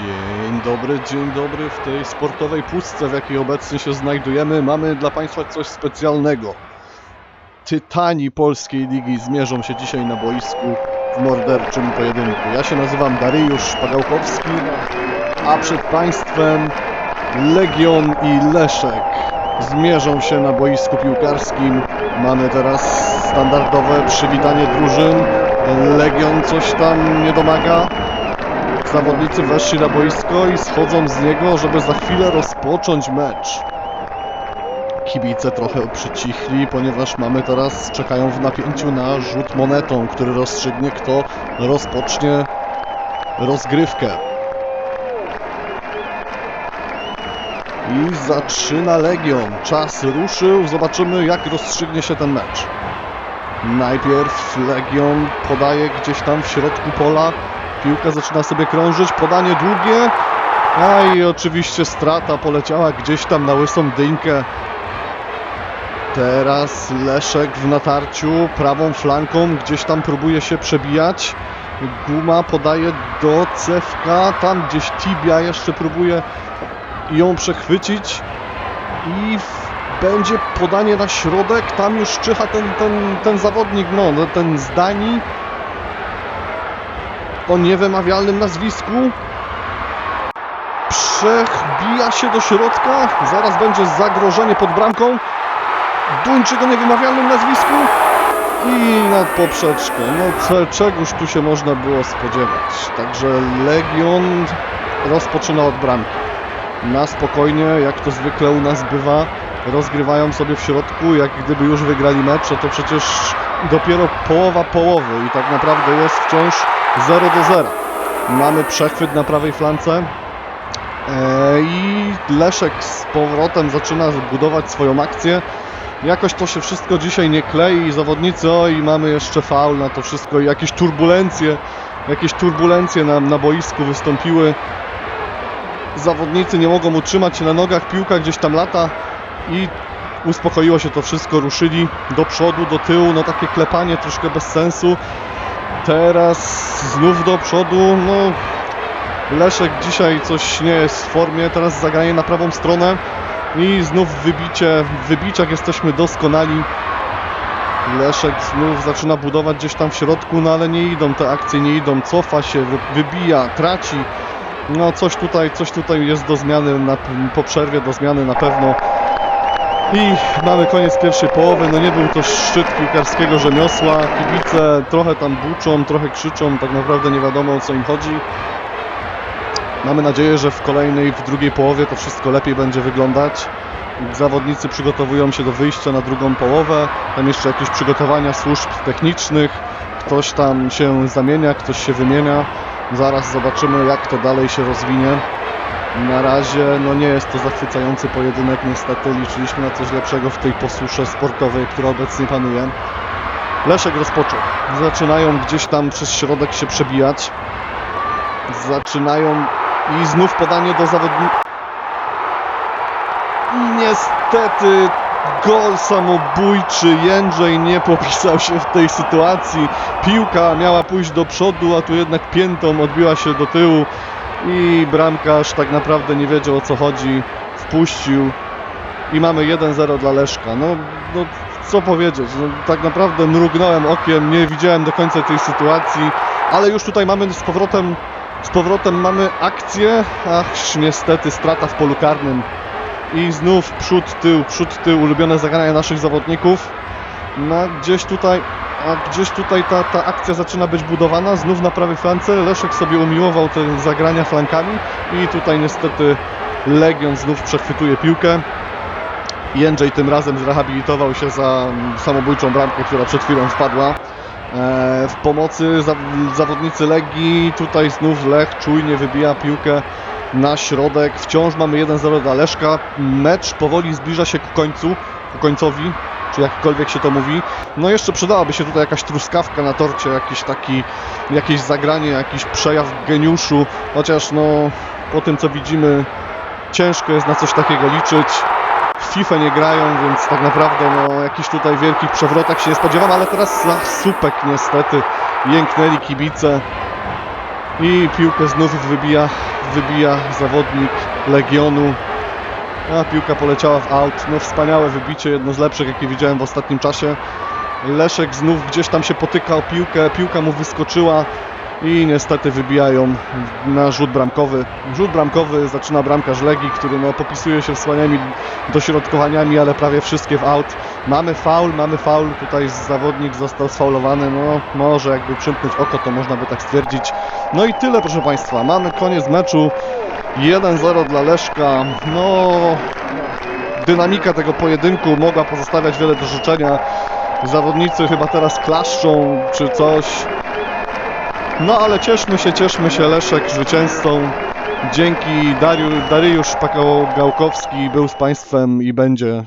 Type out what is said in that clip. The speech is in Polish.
Dzień dobry, dzień dobry. W tej sportowej pustce, w jakiej obecnie się znajdujemy, mamy dla Państwa coś specjalnego. Tytani polskiej ligi zmierzą się dzisiaj na boisku w morderczym pojedynku. Ja się nazywam Dariusz Pagałkowski, a przed Państwem Legion i Leszek zmierzą się na boisku piłkarskim. Mamy teraz standardowe przywitanie drużyn. Legion coś tam nie domaga. Zawodnicy weszli na boisko i schodzą z niego, żeby za chwilę rozpocząć mecz. Kibice trochę przycichli, ponieważ mamy teraz, czekają w napięciu na rzut monetą, który rozstrzygnie, kto rozpocznie rozgrywkę. I zaczyna Legion. Czas ruszył. Zobaczymy, jak rozstrzygnie się ten mecz. Najpierw Legion podaje gdzieś tam w środku pola. Piłka zaczyna sobie krążyć, podanie długie. A i oczywiście strata poleciała gdzieś tam na łysą dynkę. Teraz Leszek w natarciu, prawą flanką, gdzieś tam próbuje się przebijać. Guma podaje do Cewka, tam gdzieś Tibia jeszcze próbuje ją przechwycić. I będzie podanie na środek, tam już czyha ten, ten, ten zawodnik, no ten z Danii o niewymawialnym nazwisku. Przechbija się do środka. Zaraz będzie zagrożenie pod bramką. Duńczyk o niewymawialnym nazwisku. I nad poprzeczkę. No ce, czegoż tu się można było spodziewać. Także Legion rozpoczyna od bramki. Na spokojnie, jak to zwykle u nas bywa, rozgrywają sobie w środku, jak gdyby już wygrali mecz, to przecież dopiero połowa połowy i tak naprawdę jest wciąż 0 do 0. Mamy przechwyt na prawej flance e, i Leszek z powrotem zaczyna budować swoją akcję. Jakoś to się wszystko dzisiaj nie klei, zawodnicy, oj, mamy jeszcze faul na to wszystko i jakieś turbulencje, jakieś turbulencje na, na boisku wystąpiły. Zawodnicy nie mogą utrzymać się na nogach, piłka gdzieś tam lata i uspokoiło się to wszystko, ruszyli do przodu, do tyłu, no takie klepanie troszkę bez sensu. Teraz znów do przodu, no Leszek dzisiaj coś nie jest w formie, teraz zagranie na prawą stronę i znów wybicie, w wybiciach jesteśmy doskonali. Leszek znów zaczyna budować gdzieś tam w środku, no ale nie idą te akcje, nie idą, cofa się, wy- wybija, traci. No coś tutaj, coś tutaj jest do zmiany, na, po przerwie do zmiany na pewno. I mamy koniec pierwszej połowy, no nie był to szczyt piłkarskiego rzemiosła, kibice trochę tam buczą, trochę krzyczą, tak naprawdę nie wiadomo o co im chodzi. Mamy nadzieję, że w kolejnej, w drugiej połowie to wszystko lepiej będzie wyglądać. Zawodnicy przygotowują się do wyjścia na drugą połowę, tam jeszcze jakieś przygotowania służb technicznych, ktoś tam się zamienia, ktoś się wymienia. Zaraz zobaczymy jak to dalej się rozwinie. Na razie no nie jest to zachwycający pojedynek, niestety liczyliśmy na coś lepszego w tej posusze sportowej, która obecnie panuje. Leszek rozpoczął. Zaczynają gdzieś tam przez środek się przebijać. Zaczynają i znów podanie do zawodnika. Niestety gol samobójczy. Jędrzej nie popisał się w tej sytuacji. Piłka miała pójść do przodu, a tu jednak piętą odbiła się do tyłu i bramkarz tak naprawdę nie wiedział o co chodzi, wpuścił. I mamy 1-0 dla Leszka. No, no co powiedzieć, no, tak naprawdę mrugnąłem okiem, nie widziałem do końca tej sytuacji, ale już tutaj mamy z powrotem, z powrotem mamy akcję, ach niestety strata w polu karnym. I znów przód, tył, przód, tył, ulubione zagrania naszych zawodników. No gdzieś tutaj, a gdzieś tutaj ta, ta akcja zaczyna być budowana, znów na prawej flance, Leszek sobie umiłował te zagrania flankami i tutaj niestety Legion znów przechwytuje piłkę. Jędrzej tym razem zrehabilitował się za mm, samobójczą bramkę, która przed chwilą wpadła. E, W pomocy za, zawodnicy Legii, tutaj znów Lech czujnie wybija piłkę na środek. Wciąż mamy 1-0 dla Leszka. Mecz powoli zbliża się ku końcu, ku końcowi, czy jakkolwiek się to mówi. No jeszcze przydałaby się tutaj jakaś truskawka na torcie, jakiś taki, jakieś zagranie, jakiś przejaw geniuszu, chociaż no po tym co widzimy ciężko jest na coś takiego liczyć. W FIFA nie grają, więc tak naprawdę no jakichś tutaj wielkich przewrotek się nie spodziewam, ale teraz za słupek niestety jęknęli kibice. I piłkę znów wybija, wybija zawodnik Legionu. A piłka poleciała w aut. No wspaniałe wybicie, jedno z lepszych jakie widziałem w ostatnim czasie. Leszek znów gdzieś tam się potyka o piłkę, piłka mu wyskoczyła i niestety wybijają na rzut bramkowy. Rzut bramkowy zaczyna bramkarz Legii, który no, popisuje się wspaniałymi dośrodkowaniami, ale prawie wszystkie w aut. Mamy faul, mamy faul, tutaj zawodnik został sfaulowany, no może jakby przymknąć oko, to można by tak stwierdzić. No i tyle proszę Państwa, mamy koniec meczu. 1-0 dla Leszka. No, dynamika tego pojedynku mogła pozostawiać wiele do życzenia. Zawodnicy chyba teraz klaszczą czy coś. No ale cieszmy się, cieszmy się, Leszek zwycięzcą. Dzięki Dariu, Dariusz Pakał-Gałkowski był z Państwem i będzie